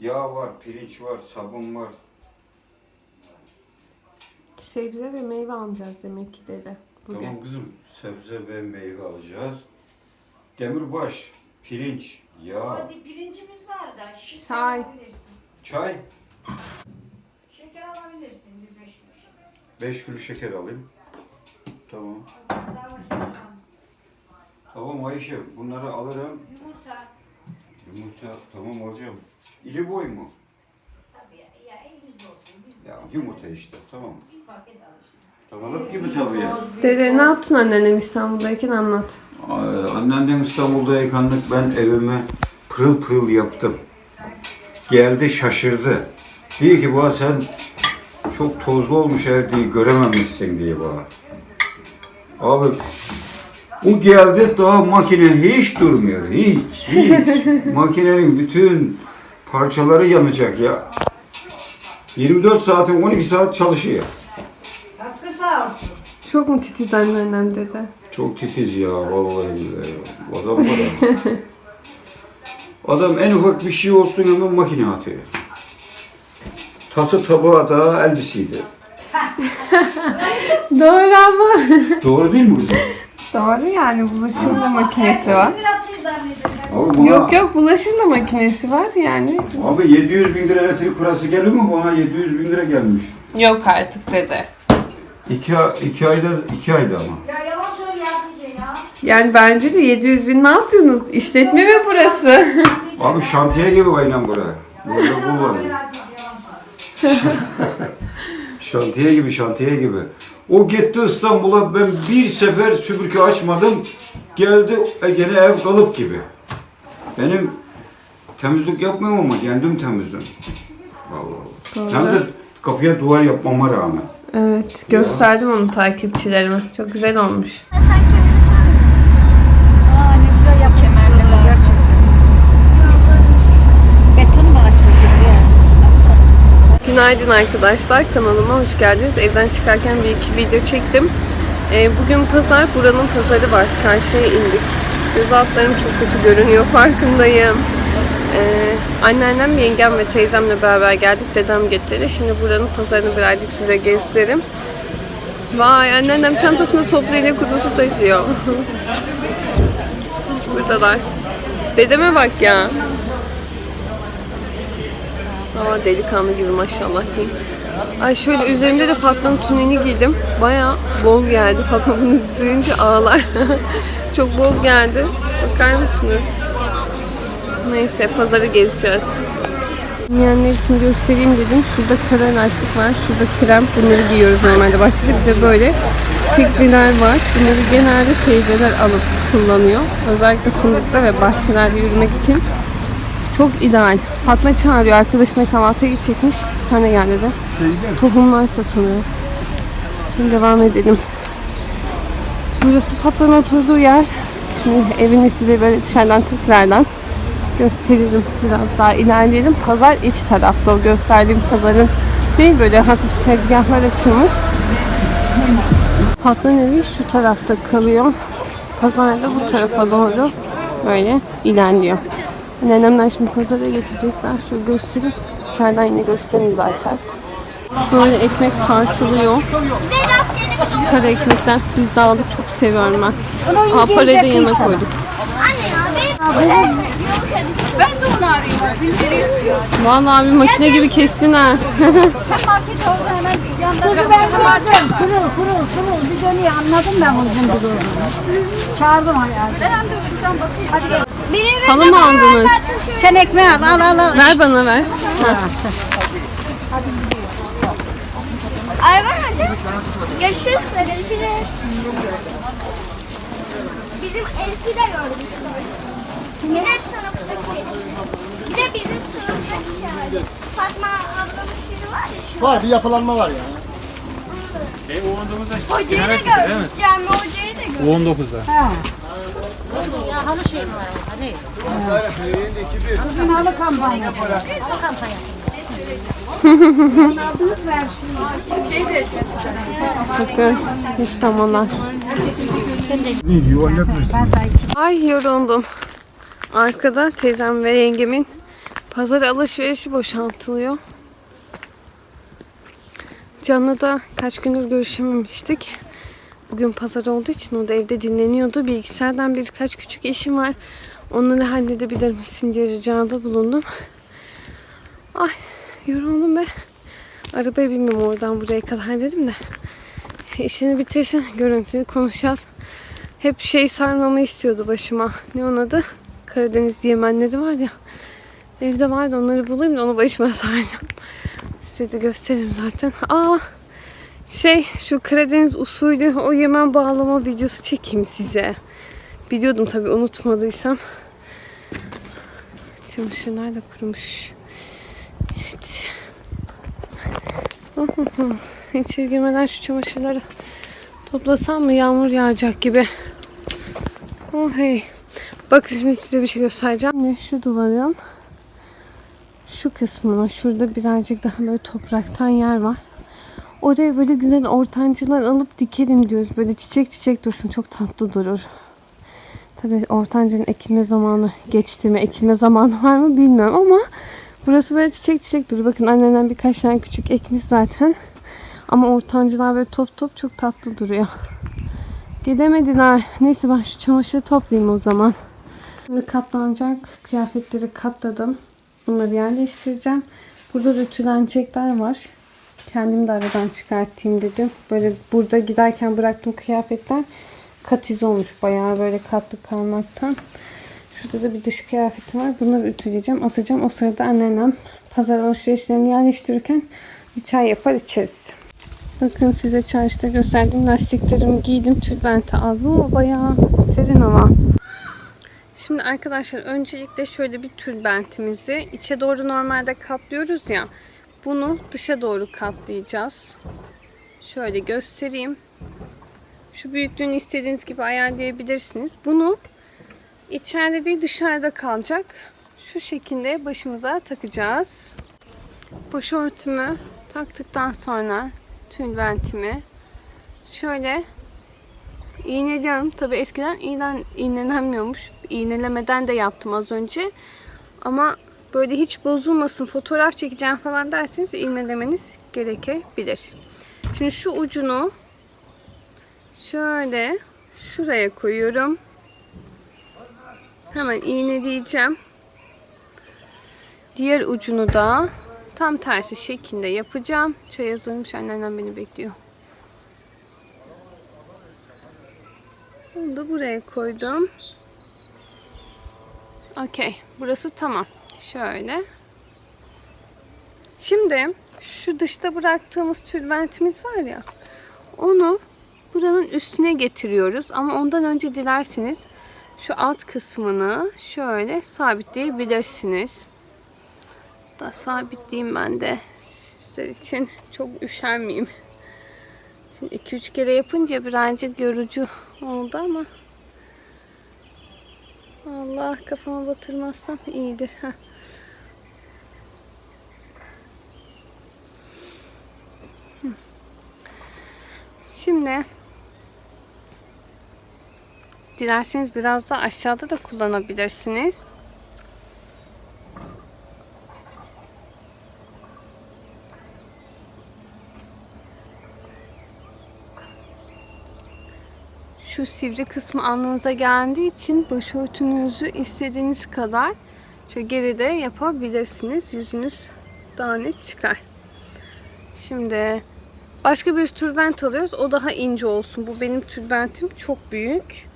Yağ var, pirinç var, sabun var. Sebze ve meyve alacağız demek ki dede. Bugün. Tamam kızım, sebze ve meyve alacağız. Demirbaş, pirinç, yağ, Hadi pirincimiz var da şeker Çay. alabilirsin. çay. Şeker alabilirsin bir beş kuruş. 5 kilo şeker alayım. Tamam. Tamam Ayşe, bunları alırım. Yumurta. Yumurta, tamam alacağım. İli boy mu? Tabii ya, ya elimizde olsun. Bir, Ya yumurta işte, tamam. bir paket alırsın. Tavalık gibi tabii ya. Dede ne yaptın annenem İstanbul'dayken anlat. Ay, Annenden İstanbul'da yıkandık ben evime pırıl pırıl yaptım. Geldi şaşırdı. Diyor ki bana sen çok tozlu olmuş ev diye görememişsin diye bana. Abi o geldi daha makine hiç durmuyor. Hiç, hiç. Makinenin bütün parçaları yanacak ya. 24 saatin 12 saat çalışıyor. Hakkı sağ olsun. Çok mu titiz anneannem dede? Çok titiz ya vallahi billahi. Adam var ya. Adam en ufak bir şey olsun hemen makine atıyor. Tası tabağı da elbiseydi. Doğru ama. Doğru değil mi kızım? Doğru yani bulaşırma makinesi var. Abi Yok yok bulaşırma makinesi var yani. Abi 700 bin lira elektrik parası geliyor mu? Bana 700 bin lira gelmiş. Yok artık dede. İki, iki ayda, iki ayda ama. Ya yalan söyle Hatice ya. Yani bence de 700 bin ne yapıyorsunuz? İşletme mi burası? Abi şantiye gibi aynen buraya. Burada yalan söyle. Şantiye gibi, şantiye gibi. O gitti İstanbul'a ben bir sefer süpürge açmadım. Geldi e, gene ev kalıp gibi. Benim temizlik yapmıyorum ama kendim temizliyorum. Allah Allah. Hem de kapıya duvar yapmama rağmen. Evet gösterdim onu takipçilerime. Çok güzel olmuş. Aa ne güzel yapmışsın. Gerçekten. Beton mu açılacak yani? Nasıl Günaydın arkadaşlar kanalıma hoş geldiniz. Evden çıkarken bir iki video çektim. Ee, bugün pazar, buranın pazarı var. Çarşıya indik. Göz altlarım çok kötü görünüyor farkındayım. Ee, anneannem, yengem ve teyzemle beraber geldik. Dedem getirdi. Şimdi buranın pazarını birazcık size gezdiririm. Vay anneannem çantasında toplu iğne kutusu taşıyor. Buradalar. Dedeme bak ya. Aa delikanlı gibi maşallah diyeyim. Ay şöyle üzerimde de Fatma'nın tüneni giydim. Baya bol geldi. Fatma bunu duyunca ağlar. Çok bol geldi. Bakar mısınız? Neyse pazarı gezeceğiz. Yiyenler için göstereyim dedim. Şurada kara lastik var. Şurada krem. Bunları giyiyoruz normalde bahçede. Bir de böyle çekliler var. Bunları genelde teyzeler alıp kullanıyor. Özellikle fındıkta ve bahçelerde yürümek için çok ideal. Fatma çağırıyor. Arkadaşına kahvaltıya gidecekmiş. Sen de gel dedi. Tohumlar satılıyor. Şimdi devam edelim. Burası Fatma'nın oturduğu yer. Şimdi evini size böyle dışarıdan tekrardan gösterelim. Biraz daha ilerleyelim. Pazar iç tarafta o gösterdiğim pazarın değil böyle hafif tezgahlar açılmış. Fatma'nın evi şu tarafta kalıyor. Pazar da bu tarafa doğru böyle ilerliyor. Nenemler şimdi pazara geçecekler. Şöyle göstereyim. İçeriden yine göstereyim zaten. Böyle ekmek tartılıyor. Kara ekmekten biz de aldık. Çok seviyorum ben. Da yemek koyduk. Ben de onu arıyorum. Yapıyor. Vallahi bir makine gibi kestin ha. Sen market oldu hemen. Kuzu ben gördüm. Kırıl kırıl kırıl. Bir dönüyor anladım ben uzun bir olduğunu. Çağırdım hayatım. Ben hem de şuradan bakayım. Hadi gel. Halı mı aldınız? Sen ekmeği al al al. al. Ver bana ver. Araba nerede? Görüşürüz. Görüşürüz. Bizim Elif'i de gördüm. Bir de sınıftaki. Bir de bizim sınıftaki. Fatma ablamın şiiri var ya şu. Var bir yapılanma var ya. Hocayı da gördüm. Cami hocayı da gördüm. U19'da. Ya halı şey mi var orada? Ne? Kızın halı kampanyası. Halı kampanyası. Bakın müştemalar. Ay yoruldum. Arkada teyzem ve yengemin Pazar alışverişi boşaltılıyor. Can'la da kaç gündür görüşememiştik. Bugün pazar olduğu için o da evde dinleniyordu. Bilgisayardan birkaç küçük işim var. Onları halledebilir misin diye ricada bulundum. Ay yoruldum be. Arabaya binmem oradan buraya kadar dedim de. İşini bitirsin görüntülü konuşacağız. Hep şey sarmamı istiyordu başıma. Ne onun adı? Karadeniz yemenleri var ya. Evde vardı onları bulayım da onu başıma saracağım. Size de gösteririm zaten. Aa şey şu Karadeniz usulü o yemen bağlama videosu çekeyim size. Biliyordum tabi unutmadıysam. Çamaşırlar da kurumuş. Evet. İçeri girmeden şu çamaşırları toplasam mı yağmur yağacak gibi. Oh hey. Bakın şimdi size bir şey göstereceğim. Ne şu duvarın şu kısmına şurada birazcık daha böyle topraktan yer var. Oraya böyle güzel ortancılar alıp dikelim diyoruz. Böyle çiçek çiçek dursun. Çok tatlı durur. Tabii ortancının ekilme zamanı geçti mi? Ekilme zamanı var mı bilmiyorum ama burası böyle çiçek çiçek durur. Bakın annenem birkaç tane küçük ekmiş zaten. Ama ortancılar böyle top top çok tatlı duruyor. Gidemediler. Neyse ben şu çamaşırı toplayayım o zaman. Şimdi katlanacak kıyafetleri katladım. Bunları yerleştireceğim. Burada da ütülenecekler var. Kendim de aradan çıkartayım dedim. Böyle burada giderken bıraktığım kıyafetler katiz olmuş. Bayağı böyle katlı kalmaktan. Şurada da bir dış kıyafetim var. Bunları ütüleyeceğim, asacağım. O sırada anneannem pazar alışverişlerini yerleştirirken bir çay yapar içeriz. Bakın size çarşıda gösterdiğim lastiklerimi giydim. Tülbenti aldım ama bayağı serin hava. Şimdi arkadaşlar öncelikle şöyle bir tülbentimizi içe doğru normalde katlıyoruz ya. Bunu dışa doğru katlayacağız. Şöyle göstereyim. Şu büyüklüğünü istediğiniz gibi ayarlayabilirsiniz. Bunu içeride değil dışarıda kalacak. Şu şekilde başımıza takacağız. Başörtümü taktıktan sonra tülbentimi şöyle iğneliyorum. Tabi eskiden iğnen, iğnelenmiyormuş. İğnelemeden de yaptım az önce. Ama böyle hiç bozulmasın fotoğraf çekeceğim falan derseniz iğnelemeniz gerekebilir. Şimdi şu ucunu şöyle şuraya koyuyorum. Hemen iğneleyeceğim. Diğer ucunu da tam tersi şeklinde yapacağım. Çay hazırmış anneannem beni bekliyor. Bunu da buraya koydum. Okey. Burası tamam. Şöyle. Şimdi şu dışta bıraktığımız tülbentimiz var ya. Onu buranın üstüne getiriyoruz. Ama ondan önce dilerseniz şu alt kısmını şöyle sabitleyebilirsiniz. Da sabitleyeyim ben de sizler için. Çok üşenmeyeyim. Şimdi 2-3 kere yapınca birazcık yorucu oldu ama Allah kafama batırmazsam iyidir. Heh. Şimdi dilerseniz biraz da aşağıda da kullanabilirsiniz. Şu sivri kısmı alnınıza geldiği için başörtünüzü istediğiniz kadar şöyle geride yapabilirsiniz. Yüzünüz daha net çıkar. Şimdi başka bir tülbent alıyoruz. O daha ince olsun. Bu benim tülbentim çok büyük.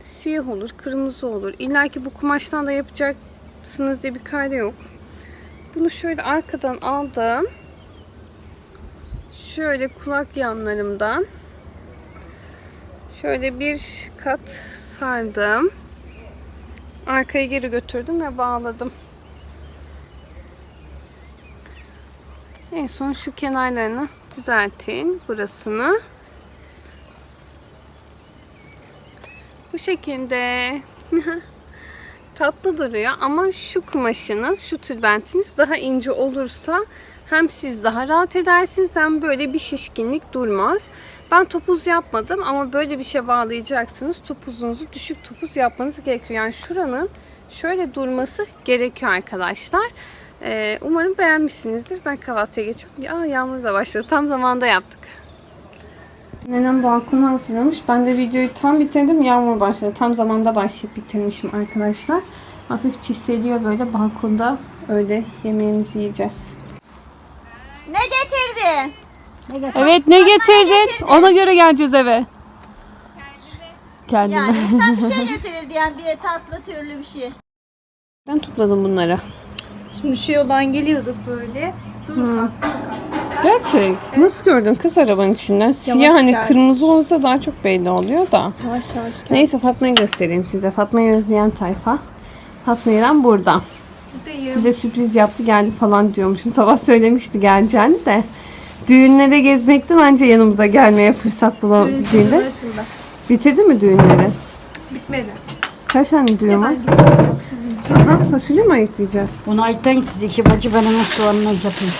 Siyah olur, kırmızı olur. İlla ki bu kumaştan da yapacaksınız diye bir kayda yok. Bunu şöyle arkadan aldım. Şöyle kulak yanlarımdan Şöyle bir kat sardım. Arkaya geri götürdüm ve bağladım. En son şu kenarlarını düzeltin. Burasını. Bu şekilde. Tatlı duruyor ama şu kumaşınız, şu tülbentiniz daha ince olursa hem siz daha rahat edersiniz hem böyle bir şişkinlik durmaz. Ben topuz yapmadım ama böyle bir şey bağlayacaksınız. Topuzunuzu düşük topuz yapmanız gerekiyor. Yani şuranın şöyle durması gerekiyor arkadaşlar. Ee, umarım beğenmişsinizdir. Ben kahvaltıya geçiyorum. Aa, yağmur da başladı. Tam zamanda yaptık. Nenem balkonu hazırlamış. Ben de videoyu tam bitirdim. Yağmur başladı. Tam zamanda başlayıp bitirmişim arkadaşlar. Hafif çiseliyor böyle balkonda. Öyle yemeğimizi yiyeceğiz. Ne getirdin? Evet ne getirdin? Ona göre geleceğiz eve. Kendime. Yani sen bir şey getirir diyen bir tatlı türlü bir şey. Ben topladım bunları. Şimdi şu yoldan geliyorduk böyle. Dur Gerçek. Nasıl gördün kız arabanın içinden? Siyah hani geldik. kırmızı olsa daha çok belli oluyor da. yavaş yavaş gel. Neyse Fatma'yı göstereyim size. Fatma'yı özleyen tayfa. Fatma İrem burada. Bize sürpriz yaptı geldi falan diyormuşum. Sabah söylemişti geleceğini de. Düğünlere gezmekten anca yanımıza gelmeye fırsat bulabildiğinde. Bitirdin mi düğünleri? Bitmedi. Kaç tane düğün var? Sizin için. Aha, fasulye mi ayıklayacağız? Onu ayıtlayın siz iki bacı ben hemen soğanını yapayım.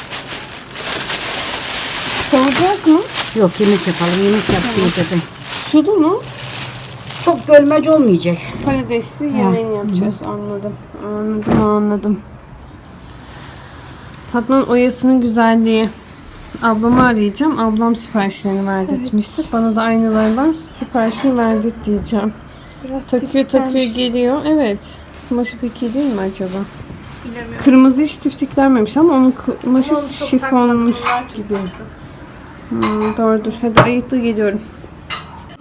Kavuracağız mı? Yok yemek yapalım yemek yapayım zaten. Sulu mu? Çok bölmece olmayacak. Patatesli yemeğini yapacağız. Anladım. Anladım, anladım. Fatma'nın oyasının güzelliği. Ablamı arayacağım. Ablam siparişlerini verdirtmişti. Bana da aynılarından siparişini verdirt diyeceğim. Biraz Takıyor takıyor geliyor. Evet. Kumaşı pek iyi değil mi acaba? Bilemiyorum. Kırmızı hiç tiftiklenmemiş ama onun kumaşı Ama şifonmuş gibi. Hmm, doğrudur. Hadi ayıklı geliyorum.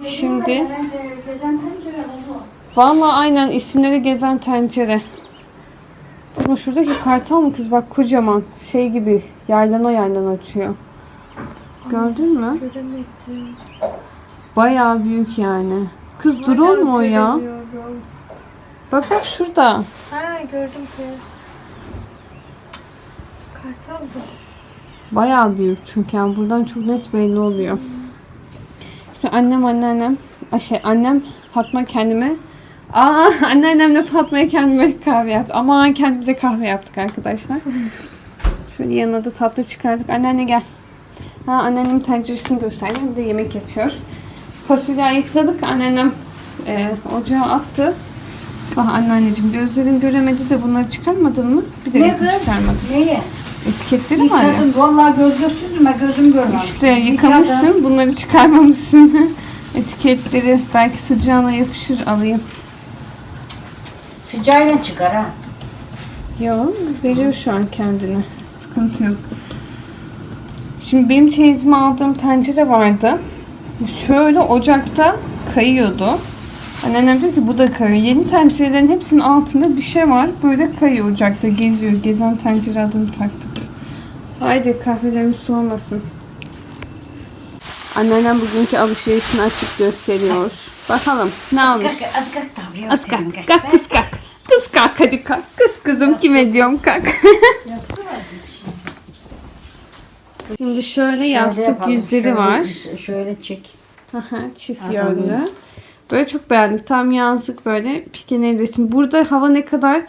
Şimdi Vallahi aynen isimleri gezen tencere. Ama şuradaki kartal mı kız bak kocaman şey gibi yaylana yaylana açıyor. Gördün mü? Göremedim. Bayağı büyük yani. Kız drone mu o ya? Göremiyorum. Bak bak şurada. Ha gördüm ki. Kartal bu. Bayağı büyük çünkü yani buradan çok net belli oluyor. Şimdi annem anneannem, şey annem Fatma kendime Aa anneannemle Fatma'ya kendime kahve yaptı. Aman kendimize kahve yaptık arkadaşlar. Şöyle yanına da tatlı çıkardık. Anneanne gel. Ha anneannemin tenceresini gösterdim. Bir de yemek yapıyor. Fasulye ayıkladık. Anneannem e, ocağa attı. Ah anneanneciğim gözlerin göremedi de bunları çıkarmadın mı? Bir de Ne çıkarmadın. Neye? Etiketleri var ya. Vallahi gözlüksüz mü? Gözüm görmemiş. İşte yıkamışsın, bunları çıkarmamışsın. Etiketleri belki sıcağına yapışır alayım. Sıcağıyla çıkar ha. Yo, veriyor şu an kendini. Sıkıntı yok. Şimdi benim çeyizime aldığım tencere vardı. Şöyle ocakta kayıyordu. Anneannem diyor ki bu da kayıyor. Yeni tencerelerin hepsinin altında bir şey var. Böyle kayıyor ocakta geziyor. Gezen tencere adını taktık. Haydi kahvelerimiz soğumasın. Anneannem bugünkü alışverişini açık gösteriyor. Bakalım ne almış? Kalk, az kalk tabii. Az kalk. Kalk kız kalk. Kız kalk hadi kalk. Kız kızım kime diyorum kalk. Şimdi şöyle yastık yüzleri var. Şöyle çek. Aha, çift Adam yönlü. böyle. Böyle çok beğendik. Tam yazlık böyle piken resim. Burada hava ne kadar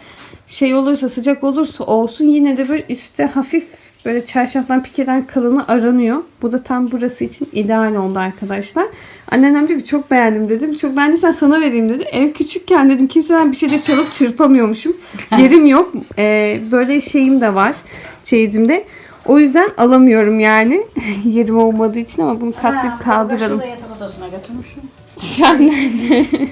şey olursa sıcak olursa olsun yine de böyle üstte hafif böyle çarşaftan pikeden kalını aranıyor. Bu da tam burası için ideal oldu arkadaşlar. Anneannem diyor ki çok beğendim dedim. Çok beğendiysen sana vereyim dedi. Ev küçükken dedim kimseden bir şey de çalıp çırpamıyormuşum. Yerim yok. Ee, böyle şeyim de var çeyizimde. O yüzden alamıyorum yani. Yerim olmadığı için ama bunu katlayıp kaldıralım. Şurada yatak odasına götürmüşüm. Yani